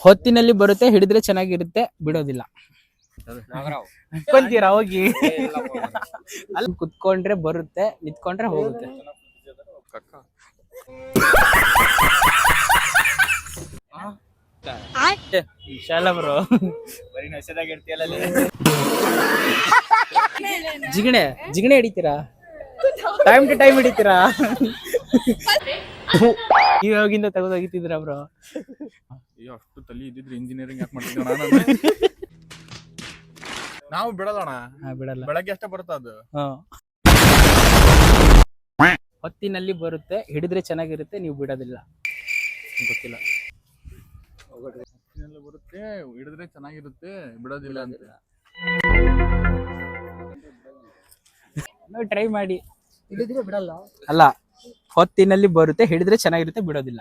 ಹೊತ್ತಿನಲ್ಲಿ ಬರುತ್ತೆ ಹಿಡಿದ್ರೆ ಚೆನ್ನಾಗಿರುತ್ತೆ ಬಿಡೋದಿಲ್ಲ. ಕುತ್ಕೊಂತೀರಾ ಹೋಗಿ. ಅಲ್ಲಿ ಕುತ್ಕೊಂಡ್ರೆ ಬರುತ್ತೆ ನಿಂತ್ಕೊಂಡ್ರೆ ಹೋಗುತ್ತೆ. ಶಾಲ ಬ್ರೋ. ಜಿಗಣೆ ಜಿಗಣೆ ಹಿಡಿತೀರಾ? ಟೈಮ್ ಟು ಟೈಮ್ ಹಿಡಿತೀರಾ? ನೀವ್ ಯಾವಾಗಿಂದ ತೆಗೆದು ಹೋಗಿತ್ತಿದ್ರ ಬ್ರೋ? ಅಯ್ಯೋ ಅಷ್ಟು ತಲೆ ಇದ್ದಿದ್ರೆ ಇಂಜಿನಿಯರಿಂಗ್ ಯಾಕೆ ಮಾಡ್ತಿದ್ದೆ ನಾವು ಬಿಡಲ್ಲಣ ಹಾ ಬಿಡಲ್ಲ. ಬೆಳಗ್ಗೆ ಅಷ್ಟೇ ಬರುತ್ತ ಅದು? ಹಾ. ಹೊತ್ತಿನಲ್ಲಿ ಬರುತ್ತೆ ಹಿಡಿದ್ರೆ ಚೆನ್ನಾಗಿರುತ್ತೆ ನೀವು ಬಿಡೋದಿಲ್ಲ. ಗೊತ್ತಿಲ್ಲ. ಹೊತ್ತಿನಲ್ಲಿ ಬರುತ್ತೆ ಹಿಡಿದ್ರೆ ಚೆನ್ನಾಗಿರುತ್ತೆ ಬಿಡೋದಿಲ್ಲ ಅಂತ. ಟ್ರೈ ಮಾಡಿ. ಹಿಡಿದ್ರೆ ಬಿಡಲ್ಲ. ಅಲ್ಲ ಹೊತ್ತಿನಲ್ಲಿ ಬರುತ್ತೆ ಹಿಡಿದ್ರೆ ಚೆನ್ನಾಗಿರುತ್ತೆ ಬಿಡೋದಿಲ್ಲ.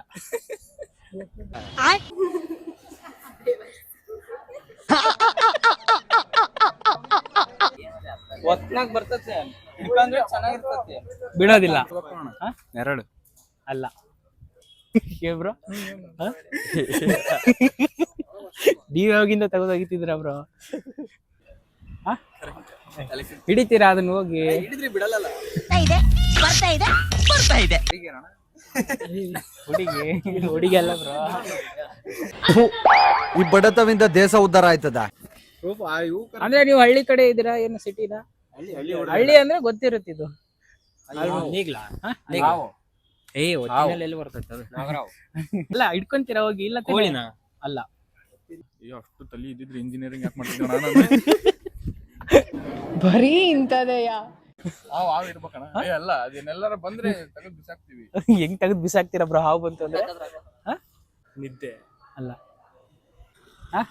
ಹೊತ್ನಾಗ ಬರ್ತತೆ. ಚೆನ್ನಾಗಿರ್ತತೆ. ಬಿಡೋದಿಲ್ಲ. ನೆರಳು ಎರಡು. ಅಲ್ಲ. ಬ್ರೋ? ನೀವ್ ಯಾವಾಗಿಂದ ತೆಗೆದೋಗಿತ್ತಿದ್ರ ಬ್ರೋ? ಹಿಡಿತೀರಾ ಅದನ್ನ ಹೋಗಿ? ಹುಡುಗಿ ಹುಡುಗಿ ಅಲ್ಲ ಬ್ರೋ ಈ ಬಡತವಿಂದ ದೇಶ ಉದ್ದಾರ ಆಯ್ತದ? ಅಂದ್ರೆ ನೀವು ಹಳ್ಳಿ ಕಡೆ ಇದೀರಾ ಏನು ಸಿಟಿನ ಹಳ್ಳಿ ಅಂದ್ರೆ ಗೊತ್ತಿರುತ್ತೆ ಇದು. ಹಾ? ಏ ಒಟ್ಟಿನಲ್ಲಿ ಎಲ್ಲಿ ಬರ್ತೈತೆ ಅದು? ಅಲ್ಲ ಇಟ್ಕೊಂತೀರಾ ಹೋಗಿ ಇಲ್ಲ ಕೋಳಿನ? ಅಲ್ಲ. ಅಯ್ಯೋ ಅಷ್ಟು ತಲೆ ಇದ್ದಿದ್ರೆ ಇಂಜಿನಿಯರಿಂಗ್ ಯಾಕೆ ಮಾಡ್ತಿದ್ದೆ ನಾನು? ಬರೀ ಇಂಥದೆಯಾ? ಹಾವು ಹಾವು ಇರ್ಬೇಕಣ್ಣ. ಏ ಅಲ್ಲ ಅದನ್ನೆಲ್ಲರ ಬಂದ್ರೆ ತಗದು ಬಿಸಾಕ್ತಿವಿ. ಹೆಂಗ್ ತೆಗೆದು ಬಿಸಾಕ್ತೀರಾ ಬ್ರೋ ಹಾವು ಬಂತು ಅಂದ್ರೆ? ನಿದ್ದೆ. ಅಲ್ಲ. ಹಾ?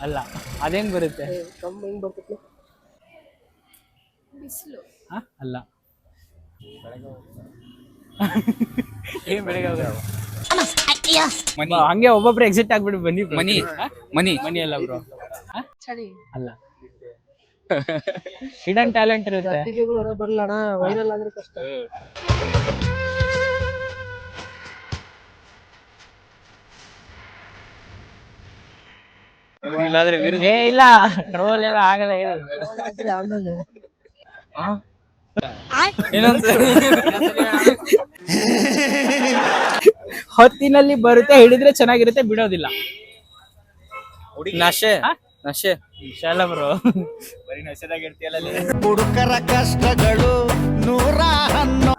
ಅಲ್ಲ. ಅದೇನ್ ಬರುತ್ತೆ? ಕಮ್ಮಿ ಹೆಂಗ್ ಬರ್ತೈತಿ ಹಾ? ಅಲ್ಲ. ಏನ್ ಬೆಳಗ್ಗೆ ಹೋಗೋದು? ಬಾ, ಹಂಗೆ ಒಬ್ಬೊಬ್ರು ಎಕ್ಸಿಟ್ ಆಗ್ಬಿಟ್ಟು ಬನ್ನಿ ಮನಿ. ಮನಿ. ಮನಿ ಅಲ್ಲ ಬ್ರೋ. ಚಳಿ. ಅಲ್ಲ. ಹಿಡನ್ ಟ್ಯಾಲೆಂಟ್ ಇರುತ್ತೆ. ಬರಲಣ ವೈರಲ್ ಆದ್ರೆ ಕಷ್ಟ. ಏ ಇಲ್ಲ. ಟ್ರೋಲ್ ಎಲ್ಲ ಆಗಲ್ಲ ಆಮೇಲೆ ಹೊತ್ತಿನಲ್ಲಿ ಬರುತ್ತೆ ಹಿಡಿದ್ರೆ ಚೆನ್ನಾಗಿರುತ್ತೆ ಬಿಡೋದಿಲ್ಲ. ನಶೆ? ನಶೆ. ಶಾಲ ಬ್ರೋ. ಹುಡುಕರ ಕಷ್ಟಗಳು ನೂರ ಹನ್ನೊಂದು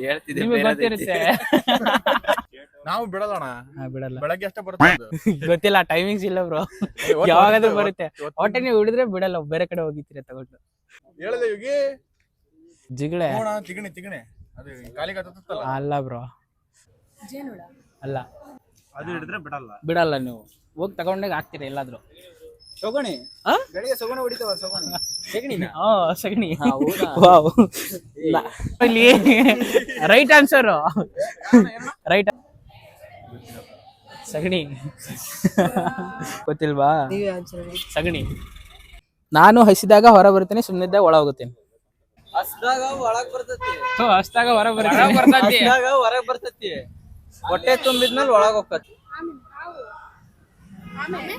ಹೇಳ್ತಿದ್ದೆ ನಿಮಗೆ ಗೊತ್ತಿರುತ್ತೆ. ನಾವು ಬಿಡಲ್ಲಣ್ಣ. ಹಾ, ಬಿಡಲ್ಲ. ಬೆಳಗ್ಗೆ ಅಷ್ಟೇ ಬರ್ತದ ಅದು. ಗೊತ್ತಿಲ್ಲ ಟೈಮಿಂಗ್ಸ್ ಇಲ್ಲ ಬ್ರೋ. ಯಾವಾಗಾದ್ರೂ ಬರುತ್ತೆ. ಹೊಟ್ಟೆ ನೀವು ಹಿಡಿದ್ರೆ ಬಿಡಲ್ಲ ಬೇರೆ ಕಡೆ ಹೋಗಿತ್ತೀರ ತಗೊಂಡು. ಹೇಳಿದೆ ಯುಗಿ. ಜಿಗಳೆ. ನೋಡ ತಿಗಣೆ ತಿಗಣೆ. ಅದು ಕಾಲಿಗೆ ಅಲ್ಲ ಬ್ರೋ. ಅಲ್ಲ. ಅದು ಹಿಡಿದ್ರೆ ಬಿಡಲ್ಲ. ಬಿಡಲ್ಲ ನೀವು. ಹೋಗಿ ತಗೊಂಡಾಗ ಹಾಕ್ತೀರ ಎಲ್ಲಾದ್ರೂ? ಸೊಗಣಿ. ಆ? ಬೆಳಿಗ್ಗೆ ಸೊಗಣಿ ಹೊಡಿತಾವ ಸೊಗಣಿ. ಸೆಗಣಿನ? ಹಾ ಸಗಣಿ. ವಾವ್. ಇಲ್ಲಿ ರೈಟ್ ಆನ್ಸರ್. ರೈಟ್ ಸಗಣಿ. ಗೊತ್ತಿಲ್ವಾ? ನೀವೇ ಆನ್ಸರ್ ಸಗಣಿ. ನಾನು ಹಸಿದಾಗ ಹೊರ ಬರ್ತೇನೆ ಸುಮ್ಮನಿದ್ದಾಗ ಒಳ ಹೋಗುತ್ತೇನೆ. ಹಸಿದಾಗ ಒಳಗ್ ಬರ್ತೈತಿ. ಹಸಿದಾಗ ಹೊರ ಬರ್ತೀನಿ ಹೊರಗ್ ಬರ್ತೈತಿ. ಹೊಟ್ಟೆ ತುಂಬಿದ್ಮೇಲೆ ಒಳಗ ಹೋಗತ್ ಆಮೇಲೆ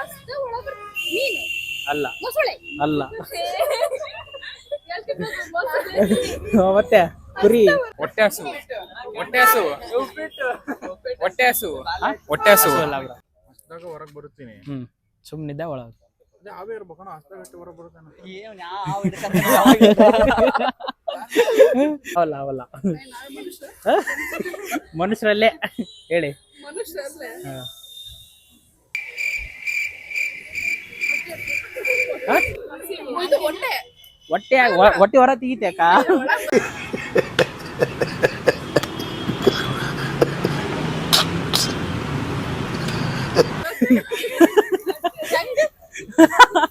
ಅಷ್ಟು ಒಳಗೆ ಮೀನು ಅಲ್ಲ ಮೊಸಳೆ ಅಲ್ಲ ಮತ್ತೆ ಕುರಿ ಹೊಟ್ಟೆ ಹಸು ಹೊಟ್ಟೆ ಹಸು ಹೊಟ್ಟೆ ಹಸು ಹೊಟ್ಟೆ ಹಸು ಹಸ್ದಾಗ ಹೊರಗೆ ಬರುತ್ತೀನಿ ಹ್ಮ್ ಸುಮ್ಮನಿದ್ದ ಒಳ ಅದೇ ಅವೇ ಇರ್ಬೇಕಣ್ಣ ಹಸ್ದಾಗ ಅಷ್ಟೇ ಹೊರಗೆ ಬರುತ್ತಾನೆ ಅವಲ್ಲ ಅವಲ್ಲ. ಮನುಷ್ಯರಲ್ಲೇ. ಹೇಳಿ. ಹೊಟ್ಟೆ ಹೊಟ್ಟೆ ಹೊರ ತೆಗಿತೆ ಅಕ್ಕ.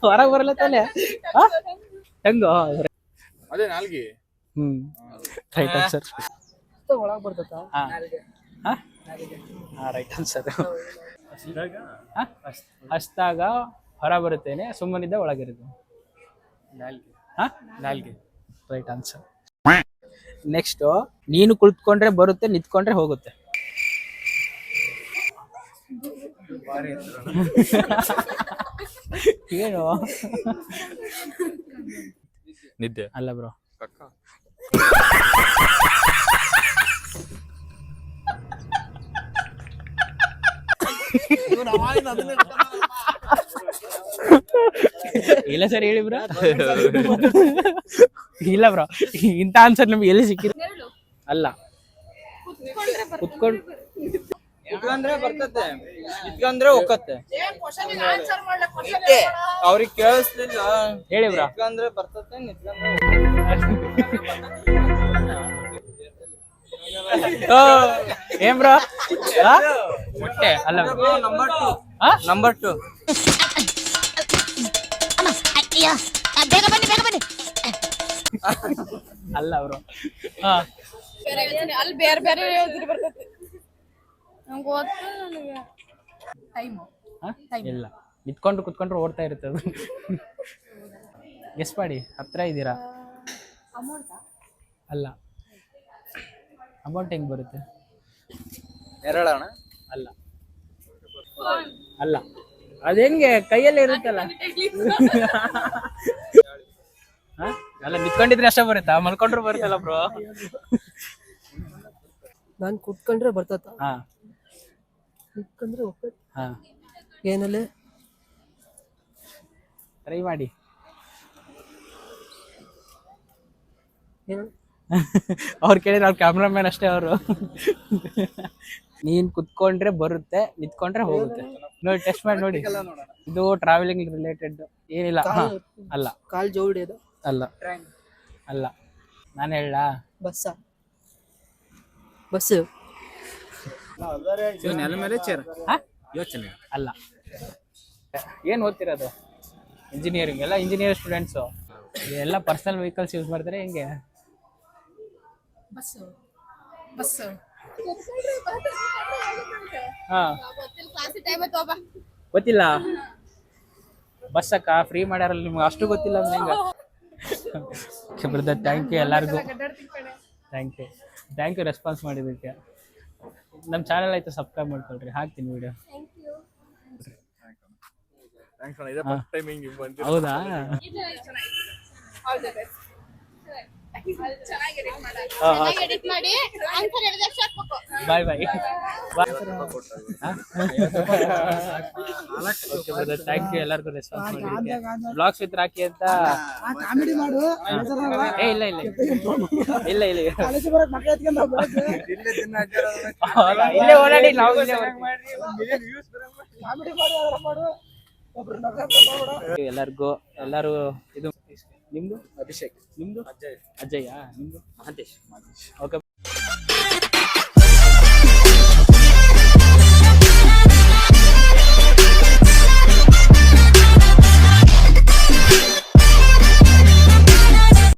ಹೊರಗೆ ಬರಲ್ಲ ತಲೆ ಹೆಂಗೋ? ಅದೇ ನಾಲ್ಗಿ. ಹ್ಮ್. ರೈಟ್ ಆನ್ಸರ್ ಒಳಗೆ ಬರ್ತೈತ? ಹಾ. ಹಾ? ರೈಟ್ ಆನ್ಸರ್ ಅಷ್ಟಾಗ ಹೊರ ಬರುತ್ತೇನೆ ಸುಮ್ಮನಿದ್ದ ಒಳಗಿರುತ್ತೆ ಹಾ? ನಾಲ್ಗೆ. ರೈಟ್ ಆನ್ಸರ್ ನೆಕ್ಸ್ಟ್ ನೀನು ಕುಳಿತುಕೊಂಡ್ರೆ ಬರುತ್ತೆ ನಿಂತ್ಕೊಂಡ್ರೆ ಹೋಗುತ್ತೆ. ಏನು? ನಿದ್ದೆ. ಅಲ್ಲ ಬ್ರೋ ಇಲ್ಲ ಸರ್ ಹೇಳಿ ಬ್ರೋ ಇಲ್ಲ ಬ್ರೋ ಇಂಥ ಆನ್ಸರ್ ನಮ್ಗೆ ಎಲ್ಲಿ ಸಿಕ್ಕಿದೆ? ಅಲ್ಲ. ಕುತ್ಕೊಂಡ್ರೆ ಬರ್ತದೆ. ಕುತ್ಕೊಂಡು ಇಟ್ಕೊಂಡ್ರೆ ಇಟ್ಕೊಂಡ್ರೆ ಹೋಗತ್ತೆ. question ಅವ್ರಿಗೆ ಕೇಳಿಸ್ಲಿಲ್ಲ. ಹೇಳಿ ಬ್ರೋ ಇಟ್ಕೊಂಡ್ರೆ ನಿಂತ್ಕೊಂಡ್ರೆ ಏನ್ ಬ್ರೋ? ಮೊಟ್ಟೆ ಅಲ್ಲ. ನಂಬರ್ ಟು ಆ? ನಂಬರ್ ಟು ಅಲ್ಲ ಬ್ರೋ. ಹಾ ಅಲ್ಲ ಬೇರೆ ಬೇರೆ ಯೋಚನೆ ಬರ್ತೈತಿ. ನಂಗೆ ಗೊತ್ತು ನನಗೆ. ಟೈಮು ಹಾ? ಇಲ್ಲ. ನಿಂತ್ಕೊಂಡು ಕುತ್ಕೊಂಡ್ರೆ ಓಡ್ತಾ ಇರುತ್ತೆ ಅದು. ಗೆಸ್ ಮಾಡಿ ಹತ್ರ ಇದ್ದೀರಾ ಅಲ್ಲ. ಅಮೌಂಟ್ ಹೆಂಗ್ ಬರುತ್ತೆ? ನೆರಳಣ ಅಲ್ಲ. ಅಲ್ಲ. ಅದು ಹೆಂಗೆ? ಕೈಯಲ್ಲೇ ಇರುತ್ತಲ್ಲ? ಹ? ಅಲ್ಲ ನಿಂತ್ಕೊಂಡಿದ್ರೆ ಅಷ್ಟೇ ಬರುತ್ತಾ? ಮಲ್ಕೊಂಡ್ರು ಬರುತ್ತಲ್ಲ ಬ್ರೋ ನಾನು ಕುತ್ಕೊಂಡ್ರೆ ಬರ್ತತ ಹಾ. ಕುತ್ಕೊಂಡ್ರೆ ಹೋಗ್ತದೆ ಹಾ. ಏನಲ್ಲಿ? ಟ್ರೈ ಮಾಡಿ. ಅವ್ರು ಕೇಳಿದ್ರೆ ಅವ್ರ ಕ್ಯಾಮ್ರಾಮ್ಯಾನ್ ಅಷ್ಟೇ ಅವರು. ನೀನ್ ಕುತ್ಕೊಂಡ್ರೆ ಬರುತ್ತೆ ನಿಂತ್ಕೊಂಡ್ರೆ ಹೋಗುತ್ತೆ. ನೋಡಿ ಟೆಸ್ಟ್ ಮಾಡಿ ನೋಡಿ. ಇದು ಟ್ರಾವೆಲಿಂಗ್ ರಿಲೇಟೆಡ್ ಏನಿಲ್ಲ ಅಲ್ಲ. ಕಾಲ್ ಜೋಡಿ ಅದು? ಅಲ್ಲ. ಅಲ್ಲ. ನಾನು ಹೇಳ ಬಸ್ಸ ಬಸ್ ನೆಲ ಮೇಲೆ ಚೇರ್. ಯೋಚನೆ. ಅಲ್ಲ. ಏನ್ ಓದ್ತಿರೋದು? ಇಂಜಿನಿಯರಿಂಗ್ ಎಲ್ಲ ಇಂಜಿನಿಯರ್ ಸ್ಟೂಡೆಂಟ್ಸು ಎಲ್ಲ ಪರ್ಸನಲ್ ವೆಹಿಕಲ್ಸ್ ಯೂಸ್ ಮಾಡ್ತಾರೆ ಹೆಂಗೆ? ಬಸ್ಸು ಬಸ್ಸು ಹಾ. ಗೊತ್ತಿಲ್ಲ. ಕ್ಲಾಸಿಗೆ ಟೈಮ್ ಆಯ್ತು ಹೋಗ ಗೊತ್ತಿಲ್ಲ ಬಸ್ ಅಕ್ಕ ಫ್ರೀ ಮಾಡ್ಯಾರಲ್ಲ ನಿಮ್ಗೆ? ಅಷ್ಟು ಗೊತ್ತಿಲ್ಲ ಅಂದ್ರೆ ಹೆಂಗ? ಬ್ರದರ್ ಥ್ಯಾಂಕ್ ಯು ಎಲ್ಲರಿಗೂ. Thank you thank you response ಮಾಡಿದ್ದಕ್ಕೆ. ನಮ್ಮ ಚಾನಲ್ ಆಯ್ತು ಸಬ್ಸ್ಕ್ರೈಬ್ ಮಾಡ್ಕೊಳ್ರಿ. ಹಾಕ್ತೀನಿ ವಿಡಿಯೋ ಹೌದಾ? ಚೆನ್ನಾಗಿ ಎಡಿಟ್ ಮಾಡಿ ಚೆನ್ನಾಗಿ ಎಡಿಟ್ ಮಾಡಿ ಆನ್ಸರ್ ಹೇಳಿದ್ರೆ ಸಾಕ್ಬೇಕು bye bye okay brother thank you ಎಲ್ಲರಿಗೂ ರೆಸ್ಪಾನ್ಸ್ ಮಾಡಿದ್ದಕ್ಕೆ. ಬ್ಲಾಗ್ಸ್ ವಿತ್ ರಾಕಿ ಅಂತ. ಕಾಮಿಡಿ ಮಾಡು. ಏ ಇಲ್ಲ ಇಲ್ಲ ಇಲ್ಲ. ಇಲ್ಲ ಇಲ್ಲ. ಓಡಾಡಿ ನಾವು ಇಲ್ಲೇ. ಎಲ್ಲರಿಗೂ ಎಲ್ಲರೂ ಇದು ನಿಮ್ದು? ಅಭಿಷೇಕ್. ನಿಮ್ದು? ಅಜಯ್. ಅಜಯ್ ನಿಮ್ದು? ಮಹಂತೇಶ್. ಓಕೆ